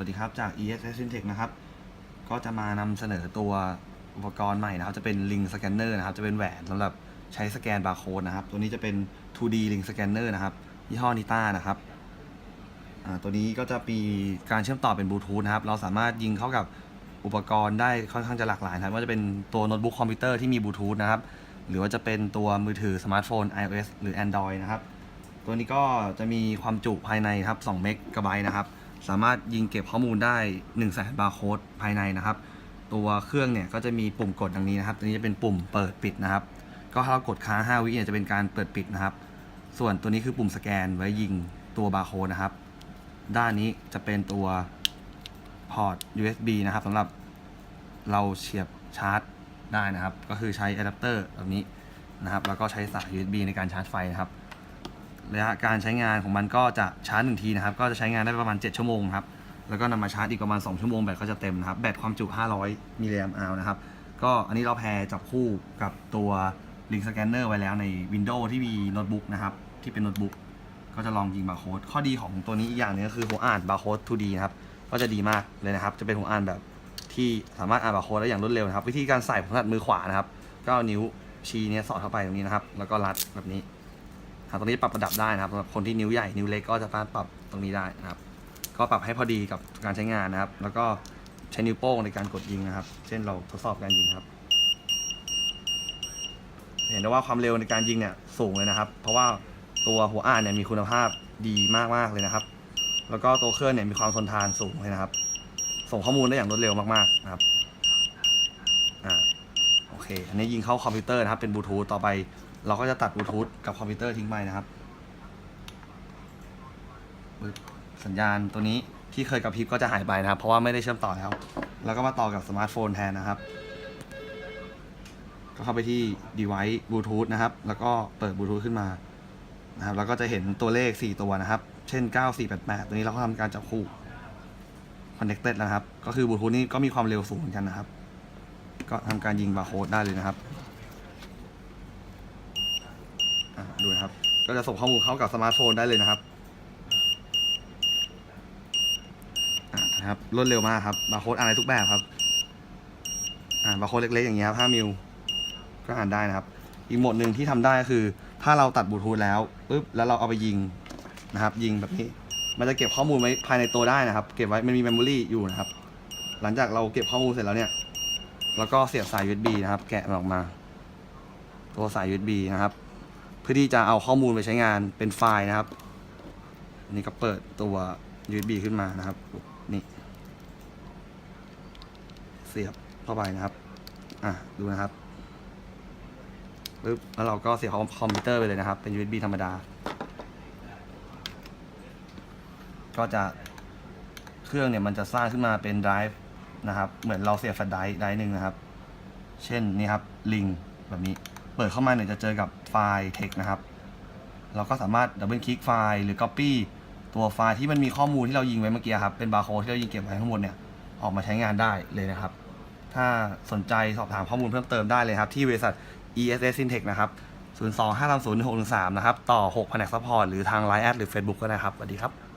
วัสดีครับจาก ESS Fintech นะครับ ก็จะมานำเสนอตัวอุปกรณ์ใหม่นะครับ จะเป็น Ring Scanner นะครับ จะเป็นแหวนสำหรับใช้สแกนบาร์โค้ดนะครับ ตัวนี้จะเป็น 2D Ring Scanner นะครับ ยี่ห้อนิต้านะครับ ตัวนี้ก็จะมีการเชื่อมต่อเป็นบลูทูธนะครับ เราสามารถยิงเข้ากับอุปกรณ์ได้ค่อนข้างจะหลากหลายนะครับว่าจะเป็นตัวโน้ตบุ๊กคอมพิวเตอร์ที่มีบลูทูธนะครับ หรือว่าจะเป็นตัวมือถือสมาร์ทโฟน iOS หรือ Android นะครับ ตัวนี้ก็จะมีความจุภายในครับ2เมกะไบต์นะครับ สามารถยิงเก็บข้อมูลได้1นึ่งแสนบาร์โค้ดภายในนะครับ ตัวเครื่องเนี่ยก็จะมีปุ่มกดดังนี้นะครับ ตัวนี้จะเป็นปุ่มเปิดปิดนะครับ ก็ถ้าเรากดค้าง5วิเนี่ยจะเป็นการเปิดปิดนะครับ ส่วนตัวนี้คือปุ่มสแกนไว้ยิงตัวบาร์โค้ดนะครับ ด้านนี้จะเป็นตัวพอร์ต USB นะครับสำหรับเราเสียบชาร์จได้นะครับ ก็คือใช้อะแดปเตอร์แบบนี้นะครับ แล้วก็ใช้สาย USB ในการชาร์จไฟนะครับ ระยะการใช้งานของมันก็จะชาร์จหนึ่งทีนะครับ ก็จะใช้งานได้ประมาณ 7 ชั่วโมงครับ แล้วก็นำมาชาร์จอีกประมาณ 2 ชั่วโมงแบตก็จะเต็มนะครับ แบตความจุ 500 มิลลิแอมป์อาวนะครับ ก็อันนี้เราแพร์จับคู่กับตัว Link Scanner ไว้แล้วใน Windows ที่มีโน้ตบุ๊กนะครับ ที่เป็นโน้ตบุ๊กก็จะลองยิงบาร์โค้ด ข้อดีของตัวนี้อีกอย่างหนึงก็คือหัวอ่านบาร์โค้ด 2D นะครับ ก็จะดีมากเลยนะครับ จะเป็นหัวอ่านแบบที่สามารถอ่านบาร์โค้ดได้อย่างรวดเร็วนะครับ วิธีการใส่ผมถนัดมือขวานะครับก็เอานิ้วชี้เนี้ยสอดเข้าไปตรงนี้นะครับ แล้วก็รัดแบบนี้ ตรงนี้ปรับระดับได้นะครับสำหรับคนที่นิ้วใหญ่นิ้วเล็กก็จะสามารถปรับตรงนี้ได้นะครับ ก็ปรับให้พอดีกับการใช้งานนะครับ แล้วก็ใช้นิ้วโป้งในการกดยิงนะครับ เช่นเราทดสอบการยิงครับ เห็นได้ว่าความเร็วในการยิงเนี่ยสูงเลยนะครับ เพราะว่าตัวหัวอ่านเนี่ยมีคุณภาพดีมากๆเลยนะครับ แล้วก็ตัวเครื่องเนี่ยมีความทนทานสูงเลยนะครับ ส่งข้อมูลได้อย่างรวดเร็วมากๆนะครับ เคอันนี้ยิงเข้าคอมพิวเตอร์นะครับเป็นบลูทูธต่อไป เราก็จะตัดบลูทูธกับคอมพิวเตอร์ทิ้งไปนะครับสัญญาณตัวนี้ที่เคยกับพริบก็จะหายไปนะครับ เพราะว่าไม่ได้เชื่อมต่อแล้ว แล้วก็มาต่อกับสมาร์ทโฟนแทนนะครับ ก็เข้าไปที่ device bluetooth นะครับ แล้วก็เปิดบลูทูธขึ้นมานะครับ แล้วก็จะเห็นตัวเลข 4 ตัวนะครับ เช่น 9488 ตัวนี้เราก็ทำการจับคู่ connected นะครับ ก็คือบลูทูธนี่ก็มีความเร็วสูงเหมือนกันนะครับ ก็ทำการยิงบาร์โค้ดได้เลยนะครับดูนะครับ ก็จะส่งข้อมูลเข้ากับสมาร์ทโฟนได้เลยนะครับนะครับรวดเร็วมากครับบาร์โค้ดอ่านได้ทุกแบบครับอ่าบาร์โค้ดเล็กๆอย่างเงี้ยครับ5มิลก็อ่านได้นะครับ อีกโหมดหนึ่งที่ทำได้ก็คือ ถ้าเราตัดบลูทูธแล้วปุ๊บแล้วเราเอาไปยิงนะครับ ยิงแบบนี้ มันจะเก็บข้อมูลไว้ภายในตัวได้นะครับ เก็บไว้มันมีเมมโมรีอยู่นะครับ หลังจากเราเก็บข้อมูลเสร็จแล้วเนี่ย แล้วก็เสียบสาย USB นะครับ แกะออกมา ตัวสาย USB นะครับ เพื่อที่จะเอาข้อมูลไปใช้งานเป็นไฟล์นะครับนนี้ก็เปิดตัว USB ขึ้นมานะครับ นี่ เสียบเข้าไปนะครับ อะ ดูนะครับปึ๊บแล้วเราก็เสียบคอมพิวเตอร์ไปเลยนะครับ เป็น USB ธรรมดา ก็จะเครื่องเนี่ยมันจะสร้างขึ้นมาเป็นไดรฟ์ นะครับ เหมือนเราเสียบแฟลชไดร์ไดร์หนึ่งนะครับ เช่นนี่ครับลิงแบบนี้ เปิดเข้ามาเนี่ยจะเจอกับไฟล์ text นะครับ เราก็สามารถดับเบิลคลิกไฟล์หรือ Copy ตัวไฟล์ที่มันมีข้อมูลที่เรายิงไว้เมื่อกี้ครับ เป็นบาร์โค้ดที่เรายิงเก็บไว้ทั้งหมดเนี่ย ออกมาใช้งานได้เลยนะครับ ถ้าสนใจสอบถามข้อมูลเพิ่มเติมได้เลยครับ ที่บริษัท ESS Syntech นะครับ025301613 นะครับ ต่อ 6 แผนกซัพพอร์ต หรือทาง Line แอดหรือ Facebook ก็ได้ครับ สวัสดีครับ